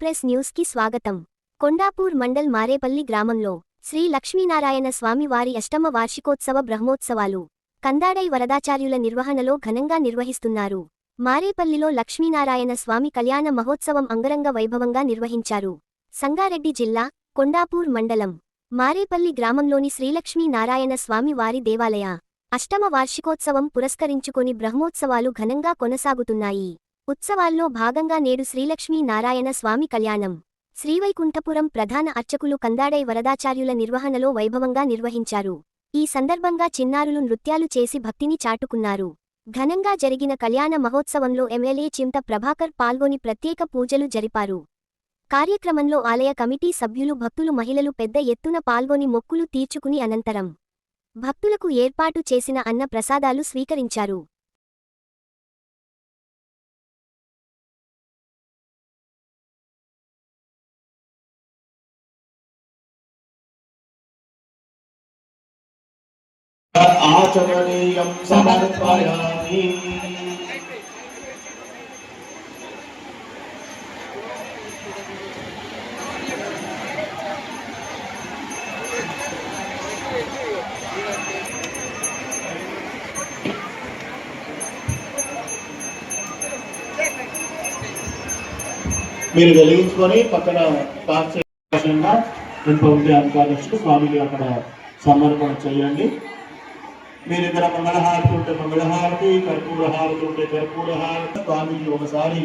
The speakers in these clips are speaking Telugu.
ఎక్స్ప్రెస్ న్యూస్కి స్వాగతం. కొండాపూర్ మండల్ మారేపల్లి గ్రామంలో శ్రీ లక్ష్మీనారాయణ స్వామి వారి అష్టమ వార్షికోత్సవ బ్రహ్మోత్సవాలు కందాడై వరదాచార్యుల నిర్వహణలో ఘనంగా నిర్వహిస్తున్నారు. మారేపల్లిలో లక్ష్మీనారాయణ స్వామి కళ్యాణ మహోత్సవం అంగరంగ వైభవంగా నిర్వహించారు. సంగారెడ్డి జిల్లా కొండాపూర్ మండలం మారేపల్లి గ్రామంలోని శ్రీలక్ష్మీ నారాయణ స్వామి వారి దేవాలయ అష్టమ వార్షికోత్సవం పురస్కరించుకొని బ్రహ్మోత్సవాలు ఘనంగా కొనసాగుతున్నాయి. ఉత్సవాల్లో భాగంగా నేడు శ్రీలక్ష్మీ నారాయణ స్వామి కళ్యాణం. శ్రీవైకుంఠపురం ప్రధాన అర్చకులు కందాడై వరదాచార్యుల నిర్వహణలో వైభవంగా నిర్వహించారు. ఈ సందర్భంగా చిన్నారులు నృత్యాలు చేసి భక్తిని చాటుకున్నారు. ఘనంగా జరిగిన కళ్యాణ మహోత్సవంలో ఎమ్మెల్యే చింత ప్రభాకర్ పాల్గొని ప్రత్యేక పూజలు జరిపారు. కార్యక్రమంలో ఆలయ కమిటీ సభ్యులు భక్తులు మహిళలు పెద్ద ఎత్తున పాల్గొని మొక్కులు తీర్చుకుని అనంతరం భక్తులకు ఏర్పాటు చేసిన అన్న ప్రసాదాలు స్వీకరించారు. ఆచమనీయం సమర్పయామి. మీరు వెలిగించుకొని పక్కన పార్క్ చేసిన వెనుక ఉండే స్వామికి అక్కడ సమర్పణ చేయండి. मेरे तरफ़ मंगलहार टूटे मंगलहार की कर्पूर हार टूटे कर्पूर हार। स्वामी जी सारी।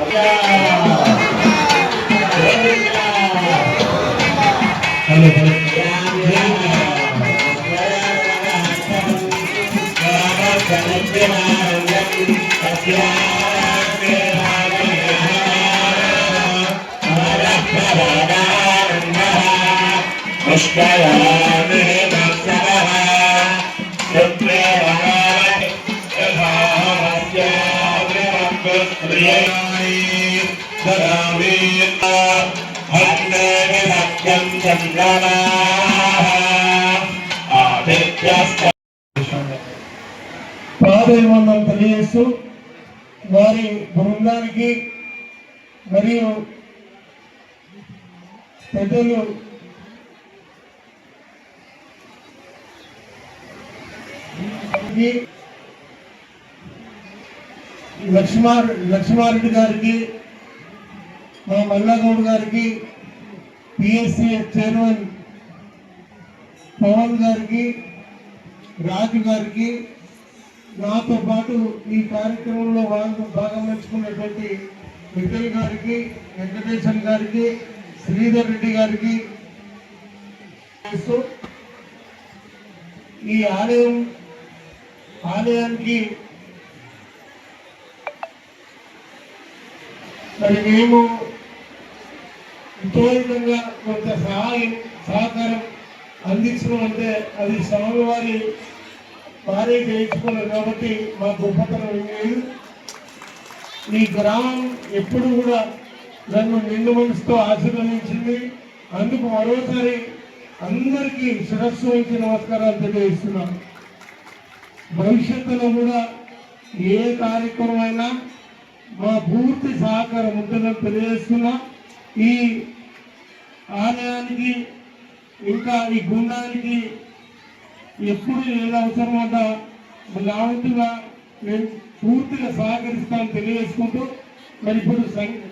ఉంటే కర్పూర హారతి స్వామికి ఒకసారి పాదయమన్నం తెలియజేస్తూ వారి బృందానికి మరియు పెద్దలు లక్ష్మారెడ్డి గారికి మా మల్లాగౌడ్ గారికి పిఎస్సీ చైర్మన్ పవన్ గారికి రాజు గారికి నాతో పాటు ఈ కార్యక్రమంలో వాళ్ళు భాగం పంచుకున్నటువంటి మిథుల్ గారికి వెంకటేశన్ గారికి శ్రీధర్ రెడ్డి గారికి ఈ ఆలయం ఆలయానికి మరి మేము విపరీతంగా కొంత సహాయం సహకారం అందించడం అంటే అది స్వామివారి భారీ చేయించుకున్నారు కాబట్టి మా గొప్పతనం లేదు. ఈ గ్రామం ఎప్పుడు కూడా నన్ను నిండు మనసుతో ఆశీర్వదించింది. అందుకు మరోసారి అందరికీ శిరస్సు వంచి నమస్కారాలు తెలియజేస్తున్నాను. భవిష్యత్తులో కూడా ఏ కార్యక్రమం అయినా మా పూర్తి సహకారం ఉంటుందని తెలియజేస్తున్నా. ఈ ఆలయానికి ఇంకా ఈ గుండానికి ఎప్పుడు ఏది అవసరం నా వంతుగా నేను పూర్తిగా సహకరిస్తాను తెలియజేసుకుంటూ మరి ఇప్పుడు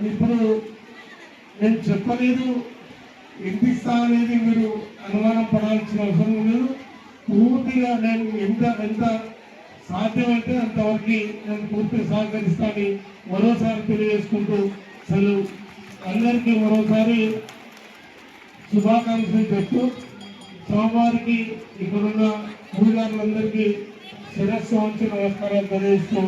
ఇప్పుడు నేను చెప్పలేదు ఎంత అనేది మీరు అనుమానం పడాల్సిన అవసరం లేదు. పూర్తిగా నేను ఎంత ఎంత సాధ్యమైతే అంతవరకు నేను పూర్తిగా సహకరిస్తానని మరోసారి తెలియజేసుకుంటూ సెలవు. అందరికీ మరోసారి శుభాకాంక్షలు చెప్తూ స్వామివారికి ఇక్కడున్న పూజారులందరికీ శిరస్సు వంచి నమస్కారాలు తెలియజేస్తూ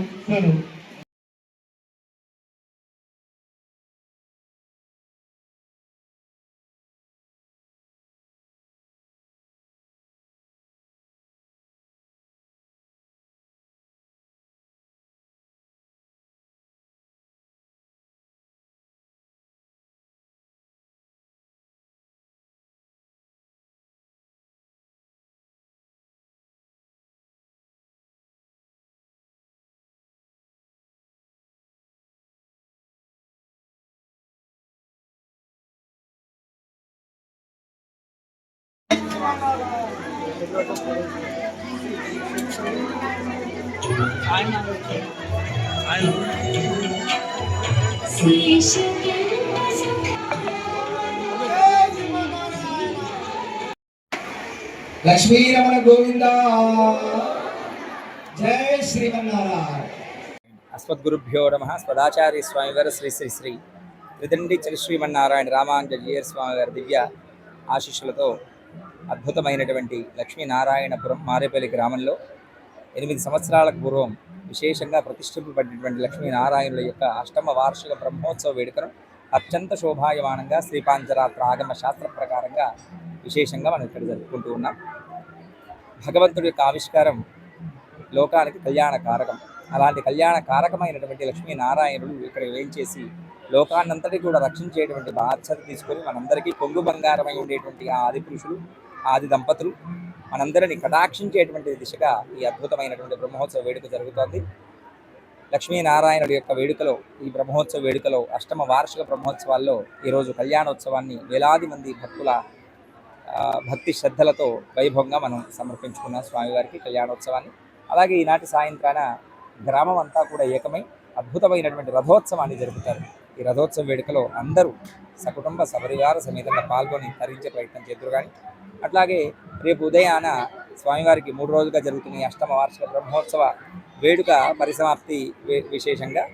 లక్ష్మీరమణ గోవింద. జయ శ్రీమన్నారాయణ. అస్మద్గురుభ్యో నమ. స్వదాచార్య స్వామి వారు శ్రీ శ్రీ శ్రీ. త్రిదండి చరి శ్రీమన్నారాయణ రామాంజలియర్ స్వామివారి దివ్య ఆశీస్సులతో అద్భుతమైనటువంటి లక్ష్మీనారాయణపురం మారేపల్లి గ్రామంలో ఎనిమిది సంవత్సరాల పూర్వం విశేషంగా ప్రతిష్ఠింపబడినటువంటి లక్ష్మీనారాయణుల యొక్క అష్టమ వార్షిక బ్రహ్మోత్సవ వేడుకను అత్యంత శోభాయమానంగా శ్రీపాంచరాత్ర ఆగమ శాస్త్ర ప్రకారంగా విశేషంగా మనం ఇక్కడ జరుపుకుంటూ ఉన్నాం. భగవంతుడి యొక్క ఆవిష్కారం లోకానికి కళ్యాణ కారకం అలాంటి కళ్యాణ కారకమైనటువంటి లక్ష్మీనారాయణుడు ఇక్కడ వేయించేసి లోకాన్నంతటి కూడా రక్షించేటువంటి బాధ్యత తీసుకొని మనందరికీ పొంగు బంగారమై ఉండేటువంటి ఆ ఆది పురుషులు ఆది దంపతులు మనందరిని కటాక్షించేటువంటి దిశగా ఈ అద్భుతమైనటువంటి బ్రహ్మోత్సవ వేడుక జరుగుతోంది. లక్ష్మీనారాయణుడి యొక్క వేడుకలో ఈ బ్రహ్మోత్సవ వేడుకలో అష్టమ వార్షిక బ్రహ్మోత్సవాల్లో ఈరోజు కళ్యాణోత్సవాన్ని వేలాది మంది భక్తుల భక్తి శ్రద్ధలతో వైభవంగా మనం సమర్పించుకున్నాం స్వామివారికి కళ్యాణోత్సవాన్ని. అలాగే ఈనాటి సాయంత్రాన గ్రామం అంతా కూడా ఏకమై అద్భుతమైనటువంటి రథోత్సవాన్ని జరుపుతారు. ఈ రథోత్సవ వేడుకలో అందరూ సకుటుంబ సపరివార సమేతంగా పాల్గొని తరించే ప్రయత్నం చేద్దరు కానీ అట్లాగే రేపు ఉదయాన స్వామివారికి మూడు రోజులుగా జరుగుతున్న అష్టమ వార్షిక బ్రహ్మోత్సవ వేడుక పరిసమాప్తి విశేషంగా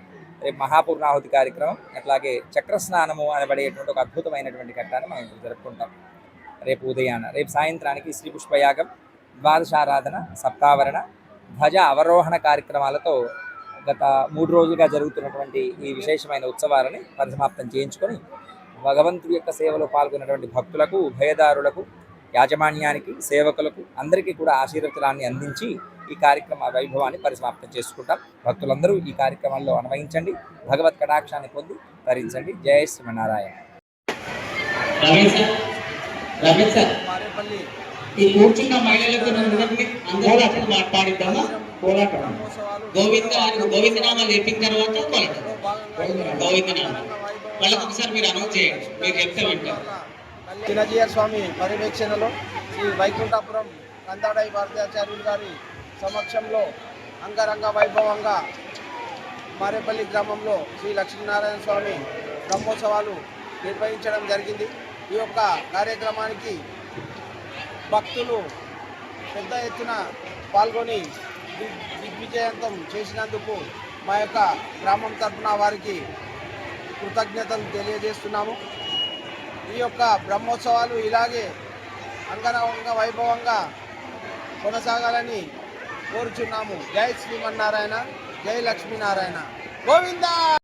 రేపు మహాపూర్ణాహుతి కార్యక్రమం అట్లాగే చక్రస్నానము అనబడేటువంటి ఒక అద్భుతమైనటువంటి ఘట్టాన్ని మనం జరుపుకుంటాం. రేపు ఉదయాన రేపు సాయంత్రానికి శ్రీ పుష్పయాగం ద్వాదశారాధన సప్తావరణ ధ్వజ అవరోహణ కార్యక్రమాలతో గత మూడు రోజులుగా జరుగుతున్నటువంటి ఈ విశేషమైన ఉత్సవాలని పరిసమాప్తం చేయించుకొని భగవంతుడి యొక్క సేవలో పాల్గొన్నటువంటి భక్తులకు ఉభయదారులకు యాజమాన్యానికి సేవకులకు అందరికీ కూడా ఆశీర్వచనాన్ని అందించి ఈ కార్యక్రమ వైభవాన్ని పరిసమాప్తం చేసుకుంటాం. భక్తులందరూ ఈ కార్యక్రమంలో అనువహించండి భగవత్ కటాక్షాన్ని పొంది ధరించండి జయ శ్రీమనారాయణ ఈ కూర్చున్న మహిళలకు అందరూ మాట్లాడిద్దామా? పోరాటం గోవింద గోవిందనామాలు చెప్పిన తర్వాత కోలటం గోవిందనామా వాళ్ళకు ఒకసారి మీరు అనౌన్స్ చేయండి. మీరు చెప్తే వింటారు చిన్నజీయ స్వామి పర్యవేక్షణలో శ్రీ వైకుంఠపురం కందాడై భారతాచార్యులు గారి సమక్షంలో అంగరంగ వైభవంగా మారేపల్లి గ్రామంలో శ్రీ లక్ష్మీనారాయణ స్వామి బ్రహ్మోత్సవాలు నిర్వహించడం జరిగింది. ఈ యొక్క కార్యక్రమానికి భక్తులు పెద్ద ఎత్తున పాల్గొని దిగ్విజయంతం చేసినందుకు మా యొక్క గ్రామం తరఫున వారికి కృతజ్ఞతలు తెలియజేస్తున్నాము. ఈ యొక్క బ్రహ్మోత్సవాలు ఇలాగే అంగరంగ వైభవంగా కొనసాగాలని కోరుచున్నాము. జై శ్రీమన్నారాయణ జై లక్ష్మీనారాయణ. గోవిందా!